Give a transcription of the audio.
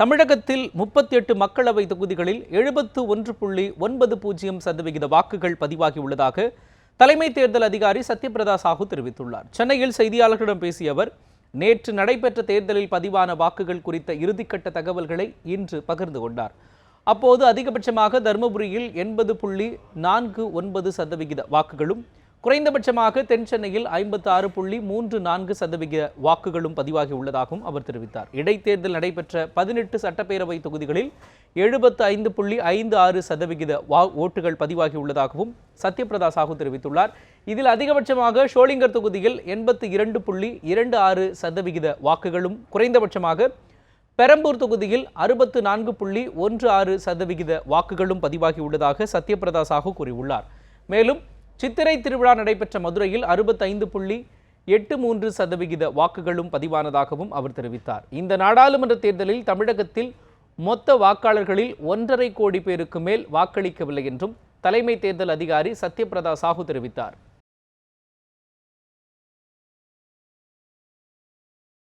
தமிழகத்தில் முப்பத்தி எட்டு மக்களவை தொகுதிகளில் எழுபத்து ஒன்று புள்ளி ஒன்பது பூஜ்ஜியம் சதவிகித வாக்குகள் பதிவாகியுள்ளதாக தலைமை தேர்தல் அதிகாரி சத்யபிரதா சாஹூ தெரிவித்துள்ளார். சென்னையில் செய்தியாளர்களிடம் பேசிய அவர் நேற்று நடைபெற்ற தேர்தலில் பதிவான வாக்குகள் குறித்த இறுதிக்கட்ட தகவல்களை இன்று பகிர்ந்து கொண்டார். அப்போது அதிகபட்சமாக தருமபுரியில் எண்பது புள்ளி நான்கு ஒன்பது சதவிகித வாக்குகளும் குறைந்தபட்சமாக தென் சென்னையில் ஐம்பத்து ஆறு புள்ளி மூன்று நான்கு சதவிகித வாக்குகளும் பதிவாகி உள்ளதாகவும் அவர் தெரிவித்தார். இடைத்தேர்தல் நடைபெற்ற பதினெட்டு சட்டப்பேரவை தொகுதிகளில் எழுபத்து ஐந்து புள்ளி ஐந்து ஆறு சதவிகித வா ஓட்டுகள் பதிவாகி உள்ளதாகவும் சத்யபிரதா சாஹூ தெரிவித்துள்ளார். இதில் அதிகபட்சமாக ஷோலிங்கர் தொகுதியில் எண்பத்து இரண்டு புள்ளி இரண்டு ஆறு சதவிகித வாக்குகளும் குறைந்தபட்சமாக பெரம்பூர் தொகுதியில் அறுபத்து நான்கு புள்ளி ஒன்று ஆறு சதவிகித வாக்குகளும் பதிவாகியுள்ளதாக சத்யபிரதா சாஹூ கூறியுள்ளார். மேலும் சித்திரை திருவிழா நடைபெற்ற மதுரையில் அறுபத்தைந்து புள்ளி எட்டு மூன்று சதவிகித வாக்குகளும் பதிவானதாகவும் அவர் தெரிவித்தார். இந்த நாடாளுமன்ற தேர்தலில் தமிழகத்தில் மொத்த வாக்காளர்களில் ஒன்றரை கோடி பேருக்கு மேல் வாக்களிக்கவில்லை என்றும் தலைமை தேர்தல் அதிகாரி சத்யபிரதா சாஹூ தெரிவித்தார்.